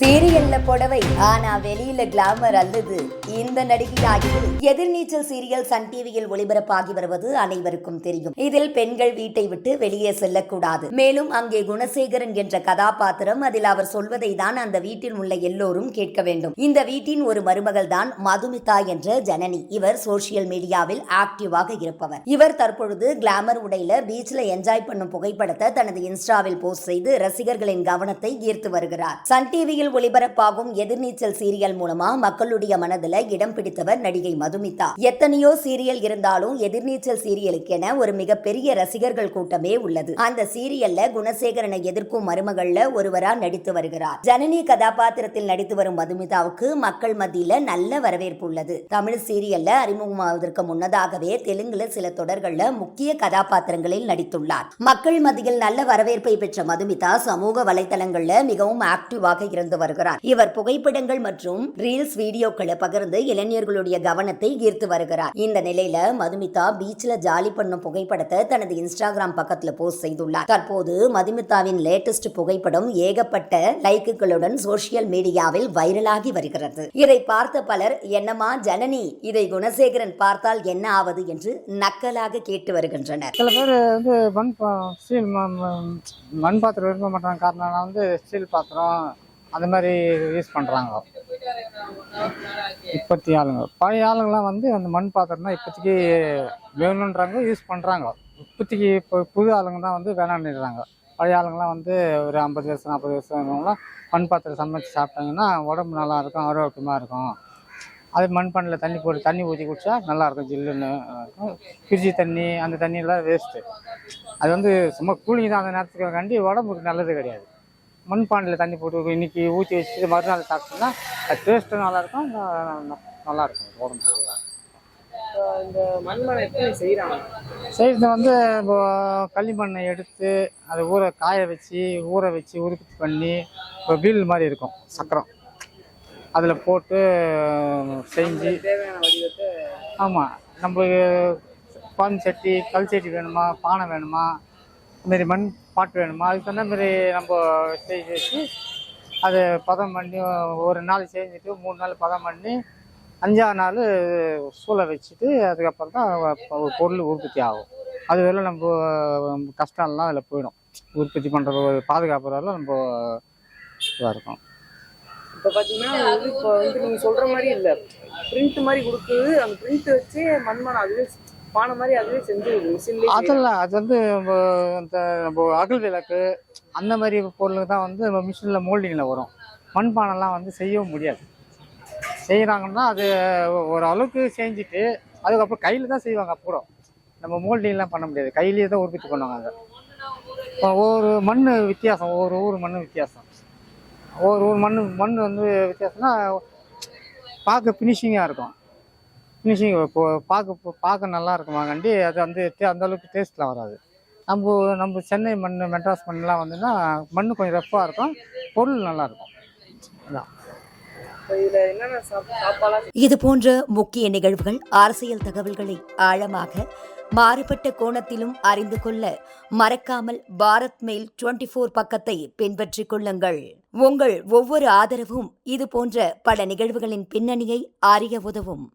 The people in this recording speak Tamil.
சீரியல்ல புடவை. ஆனா வெளியில கிளாமர் அல்லது இந்த நடிகையாகிய எதிர்நீச்சல் சீரியல் சன் டிவியில் ஒளிபரப்பாகி வருவது அனைவருக்கும் தெரியும். இதில் பெண்கள் வீட்டை விட்டு வெளியே செல்லக்கூடாது. மேலும் அங்கே குணசேகரன் என்ற கதாபாத்திரம் அதில் அவர் சொல்வதை தான் அந்த வீட்டில் உள்ள எல்லோரும் கேட்க வேண்டும். இந்த வீட்டின் ஒரு மருமகள் தான் மதுமிதா என்ற ஜனனி. இவர் சோசியல் மீடியாவில் ஆக்டிவாக இருப்பவர். இவர் தற்பொழுது கிளாமர் உடையில பீச்ல என்ஜாய் பண்ணும் புகைப்படத்தை தனது இன்ஸ்டாவில் போஸ்ட் செய்து ரசிகர்களின் கவனத்தை ஈர்த்து வருகிறார். சன் டிவியில் தமிழில் ஒளிபரப்பாகும் எதிர்நீச்சல் சீரியல் மூலமா மக்களுடைய மனதில் இடம் பிடித்தவர் நடிகை மதுமிதா. எத்தனையோ சீரியல் இருந்தாலும் எதிர்நீச்சல் சீரியலுக்கென ஒரு மிகப்பெரிய ரசிகர்கள் கூட்டமே உள்ளது. அந்த சீரியல்ல குணசேகரனை எதிர்க்கும் மருமகள்ல ஒருவரா நடித்து வருகிறார். ஜனனி கதாபாத்திரத்தில் நடித்து வரும் மதுமிதாவுக்கு மக்கள் மத்தியில நல்ல வரவேற்பு உள்ளது. தமிழ் சீரியல்ல அறிமுகமாவதற்கு முன்னதாகவே தெலுங்குல சில தொடர்கள்ல முக்கிய கதாபாத்திரங்களில் நடித்துள்ளார். மக்கள் மத்தியில் நல்ல வரவேற்பை பெற்ற மதுமிதா சமூக வலைதளங்கள்ல மிகவும் ஆக்டிவாக இருந்து வருகிறார். இவர் புகைப்படங்கள் மற்றும் ரீல்ஸ் வீடியோக்களை பகிர்ந்து இளைஞர்களுடைய கவனத்தை ஈர்த்து வருகிறார். இந்த நிலையில மதுமிதா பீச்ல ஜாலி பண்ணும் புகைப்படத்தை தனது இன்ஸ்டாகிராம் பக்கத்துல போஸ்ட் செய்துள்ளார். தற்போது மதுமிதாவின் லேட்டஸ்ட் புகைப்படம் ஏகப்பட்ட லைக்குகளுடன் சோசியல் மீடியாவில் வைரலாகி வருகிறது. இதை பார்த்த பலர் என்னமா ஜனனி இதை குணசேகரன் பார்த்தால் என்ன ஆவது? என்று நக்கலாக கேட்டு வருகின்றனர். சில பேர் வந்து மண் மண் பாத்திரம் விரும்ப மாட்டாங்க. காரணம் வந்து ஸ்டீல் பாத்திரம் அந்த மாதிரி யூஸ் பண்ணுறாங்க இப்பத்தி ஆளுங்க. பழைய ஆளுங்களாம் வந்து அந்த மண் பாத்திரம்னா இப்போதைக்கு வேணுன்றாங்க யூஸ் பண்ணுறாங்க இப்போதைக்கு இப்போ புது ஆளுங்க தான் வந்து வேணான்னுறாங்க பழைய ஆளுங்களாம் வந்து ஒரு ஐம்பது வருஷம் நாற்பது வருஷம்லாம் மண் பாத்திரம் சமைச்சு சாப்பிட்டாங்கன்னா உடம்பு நல்லா இருக்கும் ஆரோக்கியமாக இருக்கும். அது மண்பானையில் தண்ணி போட்டு தண்ணி ஊற்றி குடிச்சா நல்லாயிருக்கும் ஜில்லுன்னு இருக்கும். ஃப்ரிட்ஜி தண்ணி அந்த தண்ணியெல்லாம் வேஸ்ட்டு அது வந்து சும்மா கூலிங் தான் அந்த நேரத்துக்கு. கண்டி உடம்புக்கு நல்லது கிடையாது. மண்பானையில் தண்ணி போட்டு இன்னைக்கு ஊற்றி வச்சுட்டு மறுநாள் சாப்பிட்டோம்னா அது டேஸ்ட்டும் நல்லாயிருக்கும் நல்லாயிருக்கும். உடம்பு இந்த எப்படி செய்கிறாங்க செய்கிறது வந்து இப்போ களிமண்ணை எடுத்து அதை ஊற காய வச்சு ஊற வச்சு உற்பத்தி பண்ணி இப்போ வீல் மாதிரி இருக்கும் சக்கரம். அதில் போட்டு செஞ்சு ஆமாம் நம்மளுக்கு பான் சட்டி கல் சட்டி வேணுமா பானை வேணுமா இதுமாரி மண் பாட்டு வேணுமா? அதுக்கு தகுந்த மாரி நம்ம செஞ்சு வச்சு அதை பதம் பண்ணி ஒரு நாள் செஞ்சுட்டு மூணு நாள் பதம் பண்ணி அஞ்சாவது நாள் சூளை வச்சுட்டு அதுக்கப்புறம் தான் ஒரு பொருள் உற்பத்தி ஆகும். அது வேலை நம்ம கஷ்டம்லாம் அதில் போயிடும். உற்பத்தி பண்ணுறது ஒரு பாதுகாப்புறதுல நம்ம இதாக இருக்கும். இப்போ பார்த்தீங்கன்னா வந்து இப்போ வந்து நீங்கள் சொல்கிற மாதிரி இல்லை. பிரிண்ட் மாதிரி கொடுக்குது அந்த பிரிண்ட் வச்சு மண்மனை அதுவே பானை மாதிரி அதுவே செஞ்சு மிஷின்லேயே அதெல்லாம் அது வந்து நம்ம அந்த நம்ம அகல் விளக்கு அந்த மாதிரி பொருள் தான் வந்து நம்ம மிஷினில் மோல்டிங்கில் வரும். மண்பானைலாம் வந்து செய்யவும் முடியாது. செய்கிறாங்கன்னா அது ஒரு அளவுக்கு செஞ்சுட்டு அதுக்கப்புறம் கையில் தான் செய்வாங்க அப்புறம். நம்ம மோல்டிங்லாம் பண்ண முடியாது. கையிலேயே தான் உற்பத்தி பண்ணுவாங்க அதை இப்போ ஒவ்வொரு மண் வித்தியாசம் ஒவ்வொரு ஊர் மண் வித்தியாசம். ஒவ்வொரு ஊர் மண் மண் வந்து வித்தியாசம்னா பார்க்க ஃபினிஷிங்காக இருக்கும். ஃபினிஷிங் இப்போ பார்க்க பார்க்க நல்லா இருக்குமாங்கண்டி அது வந்து அந்த அளவுக்கு டேஸ்ட்லாம் வராது. நம்ம நம்ம சென்னை மண் மெட்ராஸ் மண்லாம் வந்துன்னா மண் கொஞ்சம் ரஃப்பாக இருக்கும். பொருள் நல்லா இருக்கும். அதான். இது போன்ற முக்கிய நிகழ்வுகள் அரசியல் தகவல்களை ஆழமாக மாறுபட்ட கோணத்திலும் அறிந்து கொள்ள மறக்காமல் பாரத் மெயில் டுவெண்ட்டி ஃபோர் பக்கத்தை பின்பற்றிக் கொள்ளுங்கள். உங்கள் ஒவ்வொரு ஆதரவும் இது போன்ற பல நிகழ்வுகளின் பின்னணியை அறிய உதவும்.